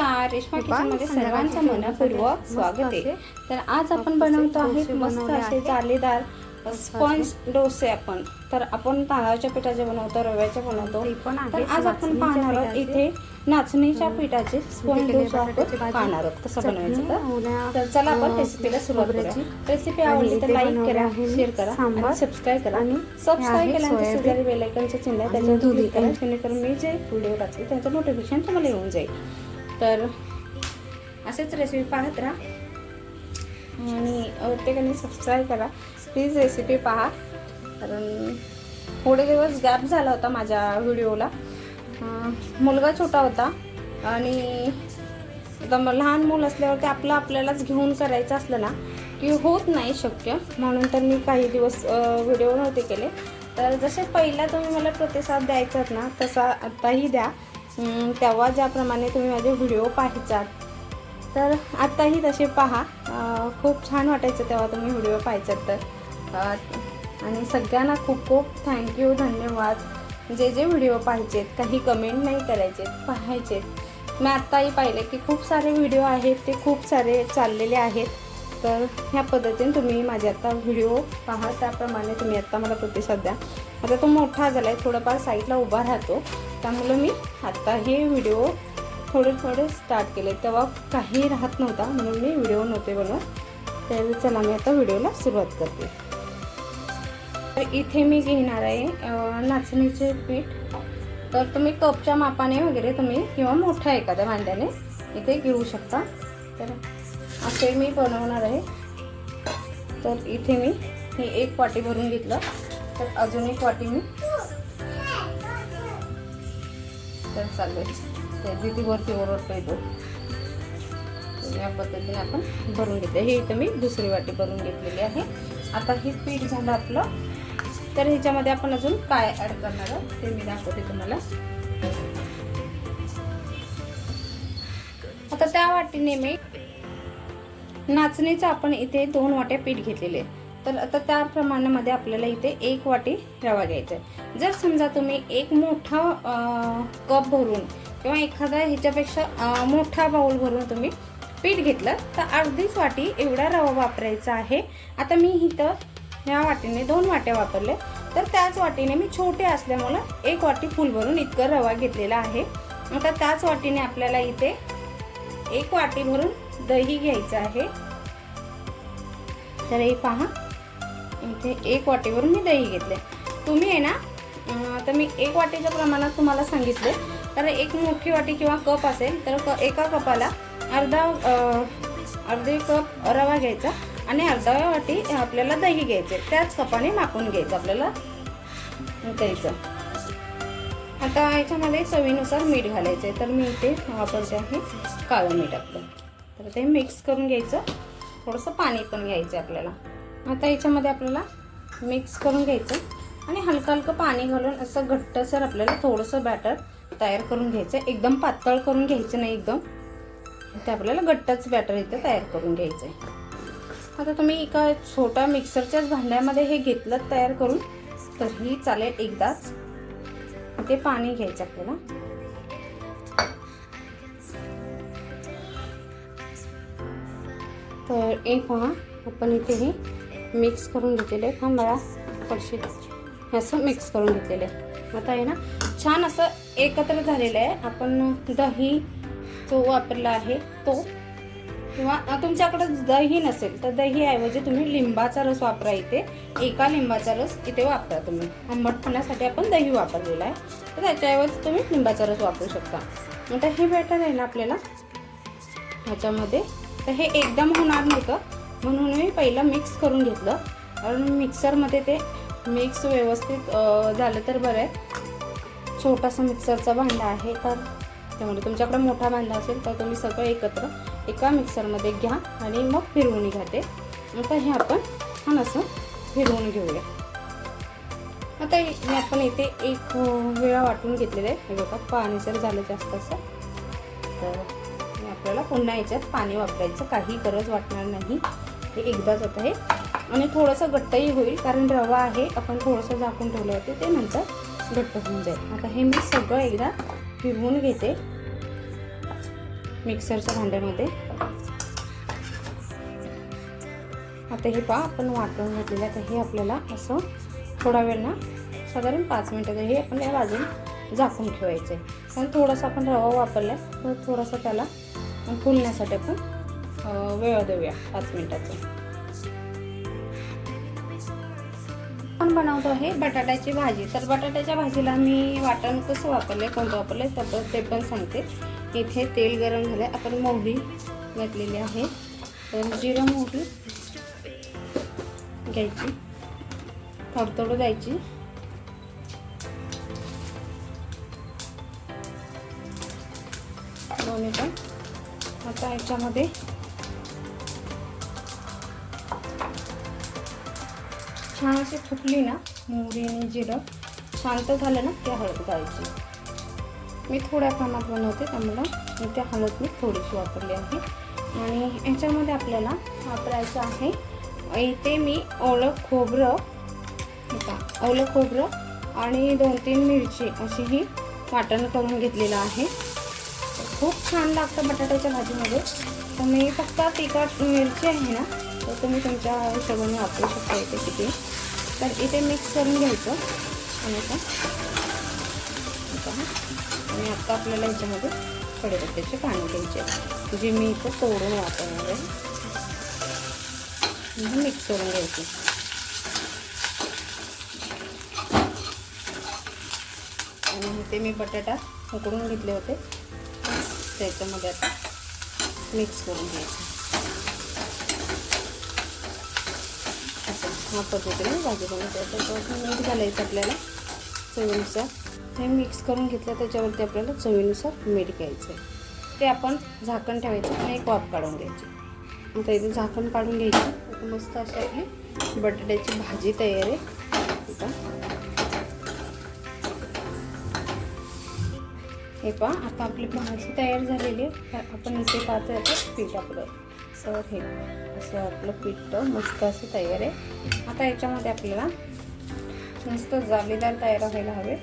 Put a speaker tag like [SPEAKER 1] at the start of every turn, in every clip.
[SPEAKER 1] नमस्कार रेश्मा किचनमध्ये सर्वांचं मनपूर्वक स्वागत आहे. तर आज आपण बनवतो आहे मस्त असे जालीदार स्पंज डोसे आपण. तर आपण तांदळाच्या पिठाचे बनवतो रव्याचे बनवतो. तर आज आपण पाहणार आहोत. इथे नाचणीच्या पिठाचे स्पंज डोसा आपण पाहणार आहोत. कसं बनवायचं तर? चला आपण रेसिपीला सुरुवात करूया. रेसिपी आवडली तर लाईक करा शेअर करा आणि सबस्क्राईब करा.
[SPEAKER 2] आणि
[SPEAKER 1] सबस्क्राईब
[SPEAKER 2] हे
[SPEAKER 1] केल्यानंतर शेजारी बेलायकनचं चिन्ह त्याच्यावर
[SPEAKER 2] दूध
[SPEAKER 1] क्लिक करा. जेणेकरून मी जे व्हिडिओ टाकते त्याचं नोटिफिकेशन तुम्हाला येऊन जाईल. तर असेच रेसिपी पाहत राहा. आणि प्रत्येकाने सबस्क्राईब करा. प्लीज रेसिपी पहा. कारण थोडे दिवस गॅप झाला होता माझ्या व्हिडिओला मुलगा छोटा होता. आणि लहान मूल असल्यावर ते आपलं आपल्यालाच घेऊन करायचं असलं ना की होत नाही शक्य. म्हणून तर मी काही दिवस व्हिडिओ नव्हते केले. तर जसे पहिला तुम्ही मला प्रतिसाद द्यायचात ना तसा आत्ताही द्या. तेव्हा ज्याप्रमाणे तुम्ही माझे व्हिडिओ पाहायचात तर आत्ताही तसे पहा. खूप छान वाटायचं तेव्हा तुम्ही व्हिडिओ पाहायचात तर. आणि सगळ्यांना खूप खूप थँक्यू धन्यवाद. जे जे व्हिडिओ पाहायचेत काही कमेंट नाही करायचे पाहायचेत. मी आत्ताही पाहिले की खूप सारे व्हिडिओ आहेत ते खूप सारे चाललेले आहेत. तर ह्या पद्धतीने तुम्ही माझे आता व्हिडिओ पहा. त्याप्रमाणे तुम्ही आत्ता मला प्रतिसाद द्या. आता तो मोठा झाला आहे थोडंफार साईडला उभा राहतो. त्यामुळं मी आत्ता हे व्हिडिओ थोडे थोडे स्टार्ट केले. तेव्हा काही राहत नव्हता म्हणून मी व्हिडिओ नव्हते बनवत. तर चला मी आता व्हिडिओला सुरुवात करते. तर इथे मी घेणार आहे नाचणीचे पीठ. तर तुम्ही कपच्या मापाने वगैरे तुम्ही किंवा मोठ्या एखाद्या भांड्याने इथे घेऊ शकता. तर असे मी बनवणार आहे. तर इथे मी हे एक वाटी भरून घेतलं. तर अजून एक वाटी मी तर चालू ते दिदी वरती ओरडतो येतो या पद्धतीने आपण भरून घेतलं हे इथं मी दुसरी वाटी भरून घेतलेली आहे. आता हे पीठ झालं आपलं. तर ह्याच्यामध्ये आपण अजून काय ॲड करणार आहोत ते मी दाखवते तुम्हाला. आता त्या वाटीने मी नाचणीचं आपण इथे दोन वाट्या पीठ घेतलेले. तर आता त्या प्रमाणामध्ये आपल्याला इथे एक वाटी रवा घ्यायचा आहे. जर समजा तुम्ही एक मोठा कप भरून किंवा एखादा ह्याच्यापेक्षा मोठा बाऊल भरून तुम्ही पीठ घेतलं तर अर्धीच वाटी एवढा रवा वापरायचा आहे. आता मी इथं ह्या वाटीने दोन वाट्या वापरले तर त्याच वाटीने मी छोटे असल्यामुळं एक वाटी फुल भरून इतकं रवा घेतलेला आहे. आता त्याच वाटीने आपल्याला इथे एक वाटी भरून दही घ्यायचं आहे. तर हे पहा इथे एक वाटीवरून मी दही घेतले तुम्ही आहे ना तर आता मी एक वाटीच्या प्रमाणात तुम्हाला सांगितले तर एक मोठी वाटी किंवा कप असेल तर क एका कपाला अर्धा अर्धे कप रवा घ्यायचा आणि अर्धा वाटी आपल्याला दही घ्यायचे त्याच कपाने मापून घ्यायचं आपल्याला. द्यायचं. आता याच्यामध्ये चवीनुसार मीठ घालायचं आहे तर मी इथे वापरते आहे काळं मीठ आपलं. तर ते मिक्स करून घ्यायचं. थोडंसं पाणी पण घ्यायचं आहे आपल्याला. आता याच्यामध्ये आपल्याला मिक्स करून घ्यायचं आणि हलकं हलकं पाणी घालून असं घट्टसर आपल्याला थोडंसं बॅटर तयार करून घ्यायचं एकदम पातळ करून घ्यायचं नाही एकदम. ते आपल्याला घट्टच बॅटर इथं तयार करून घ्यायचं आहे. आता तुम्ही एका छोट्या मिक्सरच्याच भांड्यामध्ये हे घेतलं तयार करून तरीही चालेल एकदाच. ते पाणी घ्यायचं आपल्याला. तर एक पहा आपण इथे हे मिक्स करून घेतलेले आहे थांबा पडशी. असं मिक्स करून घेतलेलं आहे आता आहे ना छान असं एकत्र झालेलं आहे. आपण दही जो वापरला आहे तो. किंवा तुमच्याकडे दही नसेल तर दहीऐवजी तुम्ही लिंबाचा रस वापरा इथे. एका लिंबाचा रस इथे वापरा तुम्ही. आंबटपणासाठी आपण दही वापरलेला आहे. तर त्याच्याऐवजी तुम्ही लिंबाचा रस वापरू शकता. आता हे बॅटर आहे ना आपल्याला ह्याच्यामध्ये तर हे एकदम होणार नव्हतं. म्हणून मी पहिलं मिक्स करून घेतलं. कारण मिक्सरमध्ये ते मिक्स व्यवस्थित झालं तर बरं आहे. छोटासा मिक्सरचा भांडा आहे तर त्यामुळे तुमच्याकडे मोठा भांडा असेल तर तुम्ही सगळं एकत्र एका मिक्सरमध्ये घ्या आणि मग फिरवून घ्या ते. आता हे आपण छान असं फिरवून घेऊया. आता हे आपण इथे एक वेळा वाटून घेतलेलं आहे. हे बघा पाणी जर झालं जास्त असं तर आपल्याला पुन्हा याच्यात पाणी वापरायचं. काही गरज वाटणार नाही. हे एकदाच होतं आहे. आणि थोडंसं घट्टही होईल कारण रवा आहे. आपण थोडंसं झाकून ठेवलं होते. ते नंतर घट्ट होऊन जाईल. आता हे मी सगळं एकदा फिरवून घेते. मिक्सरच्या भांड्यामध्ये. आता हे पहा आपण वाटून घेतलेलं आहे. तर हे आपल्याला असं थोडा वेळ ना साधारण पाच मिनटं हे आपण या बाजून झाकून ठेवायचं आहे. पण थोडासा आपण रवा वापरला तर थोडासा त्याला फुलण्यासाठी आपण वेळ देऊया पाच मिनटाचा. आपण बनवतो आहे बटाट्याची भाजी. तर बटाट्याच्या भाजीला मी वाटण कसं वापरलं आहे कोणतं वापरलं आहे तर ते पण सांगते. इथे तेल गरम झालं आहे आपण मोहरी घातलेली आहे. तर जिरं मोहरी घ्यायची. थोडथोडं द्यायची. दोन्ही पण आता याच्यामध्ये. छान अशी फुटली ना मोहरी आणि जिरं. शांत झालं ना ते हळद घालायची मी थोड्या प्रमाणात बनवते त्यामुळं त्या हळद मी थोडीशी वापरली आहे. आणि याच्यामध्ये आपल्याला वापरायचं आहे इथे मी ओलं खोबरं ओलं खोबरं आणि दोन तीन मिरची अशी ही वाटण करून घेतलेलं आहे. खूप छान लागतं बटाट्याच्या भाजीमध्ये. तर मी फक्त तिखट मिरची आहे ना तर तुम्ही तुमच्या हिशोबाने वापरू शकता इथे किती तर इथे मिक्स करून घ्यायचं. आणि आता आणि आता आपल्याला ह्याच्यामध्ये कढीपत्त्याचे पाणी घ्यायचे जे मी इथं तोडून वापरणार आहे. मिक्स करून घ्यायचे. आणि इथे मी बटाटा उकडून घेतले होते. त्याच्यामध्ये आता. मिक्स करून घ्यायचं. असं हा पद्धतीने भाजी बनवते त्याच्यावर मीठ घालायचं आपल्याला चवीनुसार. हे मिक्स करून घेतलं त्याच्यावरती आपल्याला चवीनुसार मीठ घ्यायचं ते आपण झाकण ठेवायचं आणि एक वाफ काढून घ्यायची. आता इथे झाकण काढून घ्यायची. मस्त अशी आपली बटाट्याची भाजी तयार आहे. आता हे पहा आता आपली भाजी तयार झालेली आहे. आपण इथे पाहतो आता पीठ आपलं. सर हे असं आपलं पीठ मस्त असं तयार आहे. आता याच्यामध्ये आपल्याला मस्त जाळीदार तयार व्हायला हवे.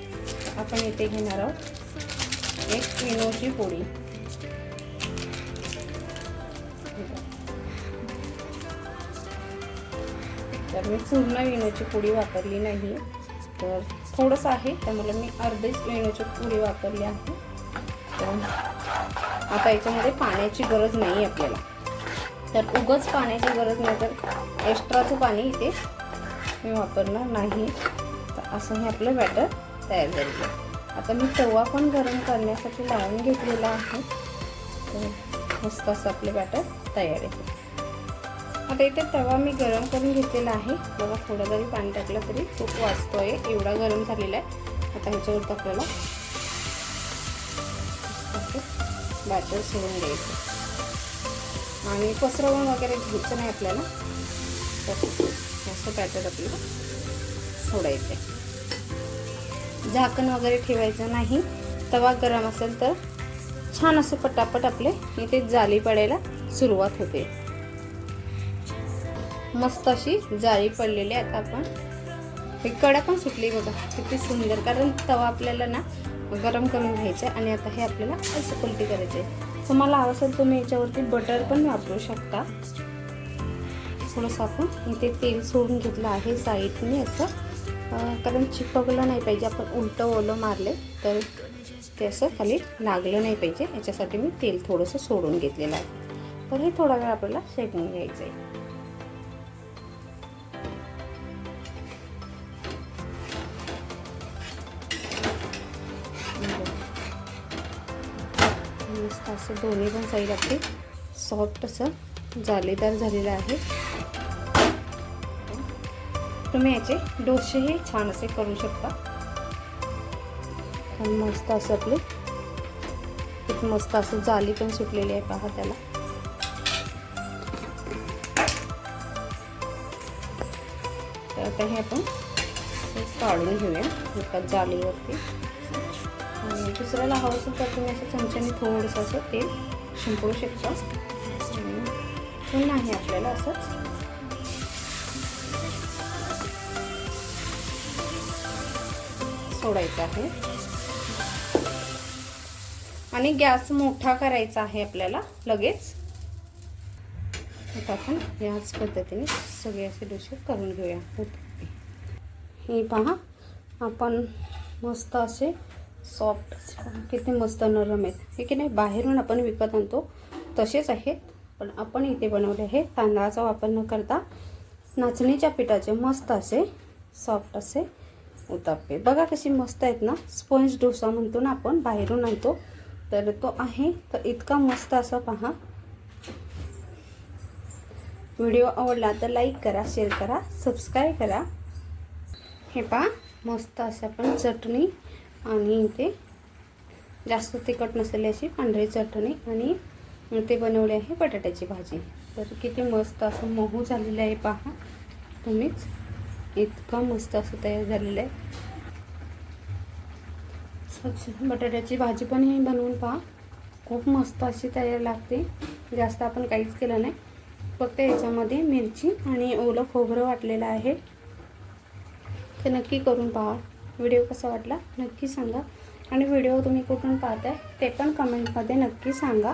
[SPEAKER 1] आपण इथे घेणार आहोत एक किलोची पोळी तर मी पूर्ण विनोची पोळी वापरली नाही. तर थोडंसं आहे त्यामुळे मी अर्धीच विनोची पोळी वापरली आहे. तर आता याच्यामध्ये पाण्याची गरज नाही आपल्याला. तर उगच पाण्याची गरज नाही तर एक्स्ट्राचं पाणी इथे मी वापरणार नाही. तर असं हे आपलं बॅटर तयार झालेलं आता मी तवा पण गरम करण्यासाठी लावून घेतलेला आहे. तर मस्त असं आपलं बॅटर तयार आहे. आता इथे तवा मी गरम करून घेतलेला आहे. बघा थोडं जरी पाणी टाकलं तरी खूप वाचतो आहे एवढा गरम झालेला आहे. आता ह्याच्यावरती आपल्याला बॅटर सोडून द्यायचं. आणि पसरवून वगैरे घ्यायचं नाही आपल्याला. असं बॅटर आपल्याला सोडायचं आहे झाकण वगैरे ठेवायचं नाही. तवा गरम असेल तर छान असं पटापट आपले इथे जाळी पडायला सुरुवात होते. मस्त अशी जाळी पडलेली आता आपण. हे कडा पण सुटली बघा किती सुंदर. कारण तवा आपल्याला ना गरम करून घ्यायचं आहे आणि आता हे आपल्याला असं पलटी करायचे आहे. तुम्हाला हवं असेल तुम्ही याच्यावरती बटर पण वापरू शकता. थोडंसं आपण इथे तेल सोडून घेतलं आहे साईडने असं. कारण चिपकलं नाही पाहिजे आपण उलटं ओलं मारले तर ते असं खाली लागलं नाही पाहिजे. याच्यासाठी मी तेल थोडंसं सोडून घेतलेलं आहे. तर हे थोडा वेळ आपल्याला शेकून घ्यायचं आहे. मस्त असं दोन्ही पण साईड आपली सॉफ्ट असं जाळीदार झालेलं आहे. तुम्ही याचे डोसेही छान असे करू शकता. आणि मस्त असं आपले एक मस्त असं जाली पण सुटलेली आहे पहा त्याला. तर आता हे आपण काढून घेऊया एका जालीवरती. दुसऱ्याला हवं असेल तर तुम्ही असं चमच्याने थोडंसं असं तेल शिंपडू शकता. आणि पुन्हा आहे आपल्याला असंच. सोडायचं आहे. आणि गॅस मोठा करायचा आहे आपल्याला लगेच. आता आपण याच पद्धतीने सगळे असे डोसे करून घेऊया. हे पहा आपण मस्त असे सॉफ्ट किती मस्त नरम आहेत. हे की नाही बाहेरून आपण विकत आणतो. तसेच आहेत. पण आपण इथे बनवले आहे. तांदळाचा वापर न करता नाचणीच्या पिठाचे मस्त असे सॉफ्ट असे उत्तप्पे. बघा कशी मस्त आहेत ना. स्पंज डोसा म्हणतो ना आपण बाहेरून आणतो. तर तो आहे. तर इतका मस्त असा पहा. व्हिडिओ आवडला तर लाईक करा शेअर करा सबस्क्राईब करा. हे पहा मस्त असे आपण चटणी. आणि इथे जास्त तिखट नसेल अशी पांढरी चटणी आणि ते बनवले आहे बटाट्याची भाजी. तर किती मस्त असं मऊ झालेलं आहे पहा. तुम्हीच इतकं मस्त असं तयार झालेलं आहे. स्वच्छ बटाट्याची भाजी पण ही बनवून पहा. खूप मस्त अशी तयार लागते. जास्त आपण काहीच केलं नाही. फक्त याच्यामध्ये मिरची आणि ओलं खोबरं वाटलेलं आहे. ते नक्की करून पहा. व्हिडिओ कसा वाटला नक्की सांगा. आणि व्हिडिओ तुम्ही कुठून पाहताय ते पण कमेंटमध्ये नक्की सांगा.